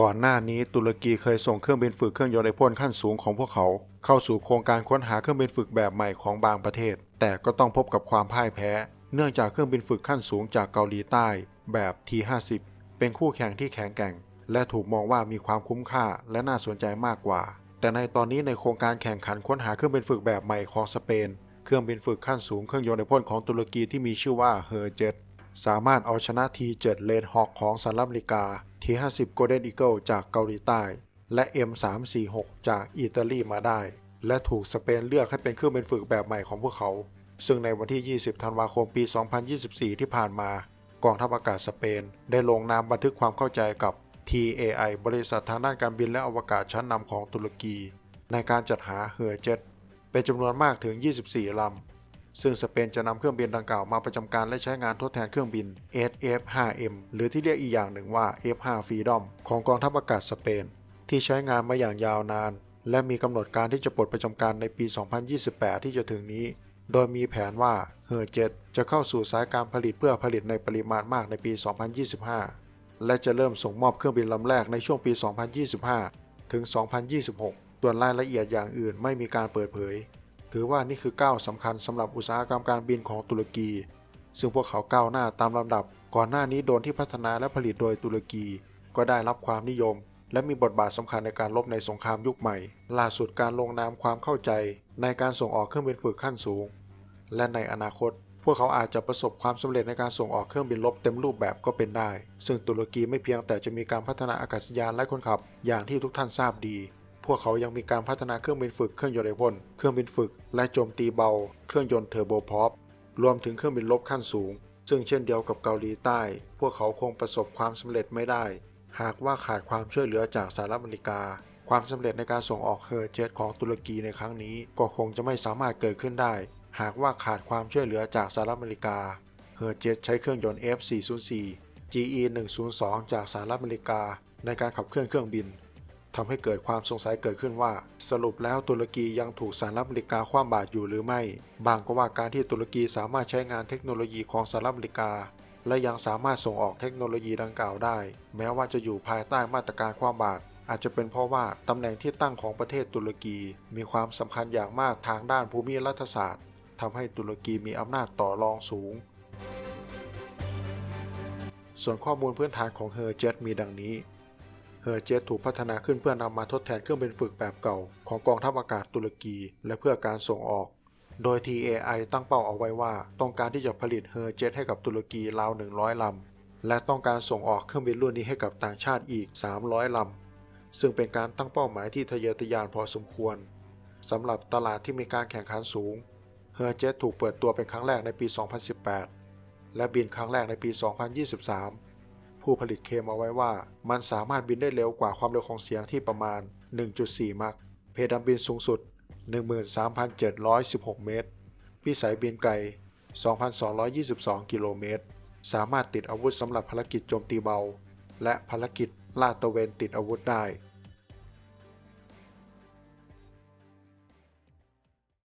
ก่อนหน้านี้ตุรกีเคยส่งเครื่องบินฝึกเครื่องยนต์ไอพ่นขั้นสูงของพวกเขา เข้าสู่โครงการค้นหาเครื่องบินฝึกแบบใหม่ของบางประเทศ แต่ก็ต้องพบกับความพ่ายแพ้ เนื่องจากเครื่องบินฝึกขั้นสูงจากเกาหลีใต้ แบบ T50 เป็นคู่แข่งที่แข็งแกร่ง และถูกมองว่ามีความคุ้มค่าและน่าสนใจมากกว่า แต่ในตอนนี้ในโครงการแข่งขันค้นหาเครื่องบินฝึกแบบใหม่ของสเปน เครื่องบินฝึกขั้นสูงเครื่องยนต์ไอพ่นของตุรกีที่มีชื่อว่าเฮอร์เจต สามารถเอาชนะ T7 เลนฮอ k ของสหรัฐอเมริกา T50 Golden Eagle จากเกาหลีใต้ และ M346 จากอิตาลีมาได้ และถูกสเปนเลือกให้เป็นเครื่องบินฝึกแบบใหม่ของพวกเขา ซึ่งในวันที่ 20 ธันวาคมปี 2024 ที่ผ่านมากองทัพอากาศสเปน ได้ลงนามบันทึกความเข้าใจกับ TAI บริษัททางด้านการบินและอวกาศชั้นนำของตุรกี ในการจัดหาเฮอร์เจ็ตเป็นจำนวนมากถึง 24 ลำ ซึ่งสเปนจะนำเครื่องบินดังกล่าวมาประจำการและใช้งานทดแทนเครื่องบิน SF-5M หรือที่เรียกอีกอย่างหนึ่งว่า F5 Freedom ของกองทัพอากาศสเปน ที่ใช้งานมาอย่างยาวนาน และมีกำหนดการที่จะปลดประจำการในปี 2028 ที่จะถึงนี้ โดยมีแผนว่าเฮอร์เจจะเข้าสู่สายการผลิตเพื่อผลิตในปริมาณมากในปี 2025 และจะเริ่มส่งมอบเครื่องบินลำแรกในช่วงปี 2025 ถึง 2026 ส่วนรายละเอียดอย่างอื่นไม่มีการเปิดเผย ถือว่านี่คือก้าวสำคัญสำหรับอุตสาหกรรมการบินของตุรกี ซึ่งพวกเขาก้าวหน้าตามลำดับ ก่อนหน้านี้โดรนที่พัฒนาและผลิตโดยตุรกี ก็ได้รับความนิยม และมีบทบาทสำคัญในการรบในสงครามยุคใหม่ ล่าสุดการลงนามความเข้าใจ ในการส่งออกเครื่องบินฝึกขั้นสูง และในอนาคต พวกเขาอาจจะประสบความสำเร็จในการส่งออกเครื่องบินรบเต็มรูปแบบก็เป็นได้ ซึ่งตุรกีไม่เพียงแต่จะมีการพัฒนาอากาศยานและคนขับ อย่างที่ทุกท่านทราบดี พวกเขายังมีการพัฒนาเครื่องบินฝึกเครื่องยนต์ไอพ่นเครื่องบินฝึก และโจมตีเบา เครื่องยนต์เทอร์โบพอปรวมถึงเครื่องบินรบขั้นสูง ซึ่งเช่นเดียวกับเกาหลีใต้ พวกเขาคงประสบความสำเร็จไม่ได้ หากว่าขาดความช่วยเหลือจากสหรัฐอเมริกา ความสำเร็จในการส่งออกเฮอร์เจตของตุรกีในครั้งนี้ ก็คงจะไม่สามารถเกิดขึ้นได้ หากว่าขาดความช่วยเหลือจากสหรัฐอเมริกาเฮอร์เจตใช้เครื่องยนต์ F404 GE 102 จากสหรัฐอเมริกา ในการขับเคลื่อนเครื่องบิน ทำให้เกิดความสงสัยเกิดขึ้นว่า สรุปแล้วตุรกียังถูกสหรัฐอเมริกาคว่ำบาตรอยู่หรือไม่ บางก็ว่าการที่ตุรกีสามารถใช้งานเทคโนโลยีของสหรัฐอเมริกา และยังสามารถส่งออกเทคโนโลยีดังกล่าวได้ แม้ว่าจะอยู่ภายใต้มาตรการคว่ำบาตรอาจจะเป็นเพราะว่าตำแหน่งที่ตั้งของประเทศตุรกี มีความสำคัญอย่างมากทางด้านภูมิรัฐศาสตร์ทำให้ตุรกีมีอำนาจต่อรองสูง ส่วนข้อมูลพื้นฐานของเฮอร์เจตมีดังนี้ เฮอร์เจ็ตถูกพัฒนาขึ้นเพื่อนำมาทดแทนเครื่องบินฝึกแบบเก่า ของกองทัพอากาศตุรกี และเพื่อการส่งออก โดย TAI ตั้งเป้าเอาไว้ว่า ต้องการที่จะผลิตเฮอร์เจ็ตให้กับตุรกีราว 100 ลำ และต้องการส่งออกเครื่องบินรุ่นนี้ให้กับต่างชาติอีก 300 ลำ ซึ่งเป็นการตั้งเป้าหมายที่ทะเยอทะยานพอสมควรสำหรับตลาดที่มีการแข่งขันสูงเฮอร์เจ็ตถูกเปิดตัวเป็นครั้งแรกในปี 2018 และบินครั้งแรกในปี 2023 ผู้ผลิตเคมเอาไว้ว่า มันสามารถบินได้เร็วกว่าความเร็วของเสียงที่ประมาณ 1.4 มัคเพดานบินสูงสุด 13,716 เมตร พิสัยบินไกล 2,222 กิโลเมตร สามารถติดอาวุธสำหรับภารกิจโจมตีเบา และภารกิจลาดตระเวนติดอาวุธได้